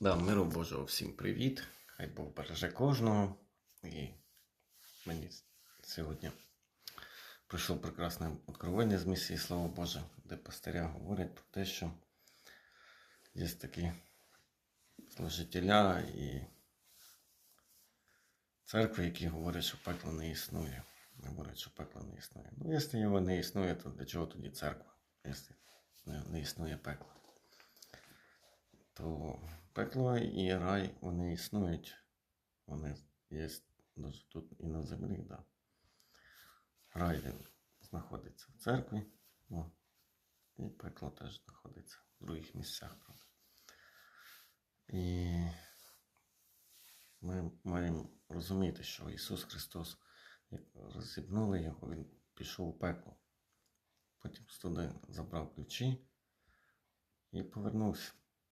Да, миру Божого всім привіт. Хай Бог береже кожного. І мені сьогодні прийшло прекрасне откровення з місії Слава Боже, де пастиря говорять про те, що є такі служителя і церкви, які говорять, що пекло не існує. Говорять, що пекло не існує. Ну, якщо його не існує, то для чого тоді церква? Якщо не, існує пекло то пекло і рай вони існують. Вони є даже тут і на землі, да. Рай він знаходиться в церкві, ну, і пекло теж знаходиться в других місцях, правда. І ми маємо розуміти, що Ісус Христос, як розібнули його, Він пішов у пекло. Потім туди забрав ключі і повернувся.